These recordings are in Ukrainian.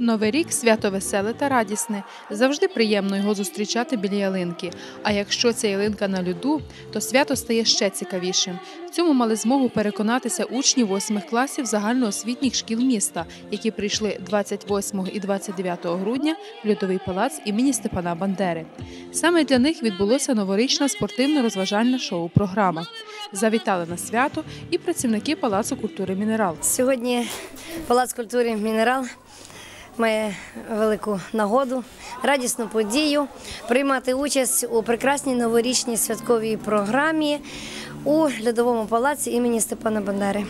Новий рік свято веселе та радісне. Завжди приємно його зустрічати біля ялинки. А якщо ця ялинка на льоду, то свято стає ще цікавішим. В цьому мали змогу переконатися учні восьмих класів загальноосвітніх шкіл міста, які прийшли 28 і 29 грудня в льодовий палац імені Степана Бандери. Саме для них відбулося новорічна спортивно-розважальна шоу-програма. Завітали на свято і працівники Палацу культури Мінерал. Сьогодні Палац культури Мінерал має велику нагоду, радісну подію приймати участь у прекрасній новорічній святковій програмі у льодовому палаці імені Степана Бандери.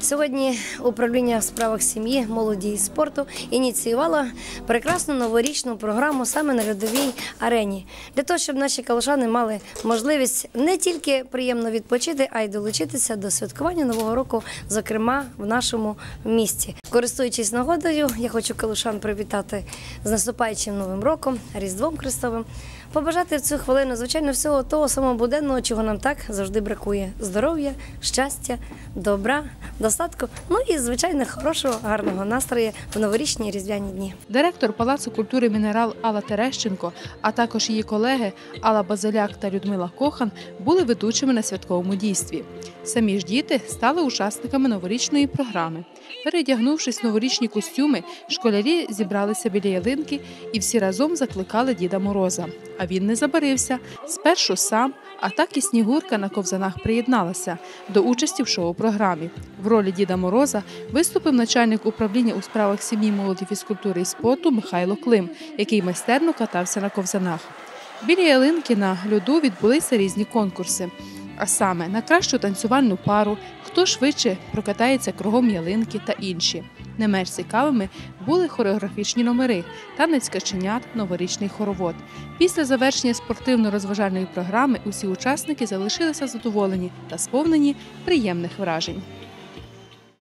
Сьогодні управління в справах сім'ї, молоді і спорту ініціювало прекрасну новорічну програму саме на льодовій арені для того, щоб наші калушани мали можливість не тільки приємно відпочити, а й долучитися до святкування нового року, зокрема в нашому місті. Користуючись нагодою, я хочу калушан привітати з наступаючим новим роком, Різдвом Христовим. Побажати в цю хвилину, звичайно, всього того самого буденного, чого нам так завжди бракує: здоров'я, щастя, добра, достатку. Ну і звичайно, хорошого, гарного настрою в новорічні різдвяні дні. Директор Палацу культури Мінерал Алла Терещенко, а також її колеги Алла Базиляк та Людмила Кохан були ведучими на святковому дійстві. Самі ж діти стали учасниками новорічної програми. Передягнувшись в новорічні костюми, школярі зібралися біля ялинки і всі разом закликали Діда Мороза. А він не забарився. Спершу сам, а так і Снігурка на ковзанах приєдналася до участі в шоу-програмі. В ролі Діда Мороза виступив начальник управління у справах сім'ї, молоді, фізкультури і спорту Михайло Клим, який майстерно катався на ковзанах. Біля ялинки на льоду відбулися різні конкурси. А саме на кращу танцювальну пару, хто швидше прокатається кругом ялинки та інші. Не менш цікавими були хореографічні номери, танець каченят, новорічний хоровод. Після завершення спортивно-розважальної програми усі учасники залишилися задоволені та сповнені приємних вражень.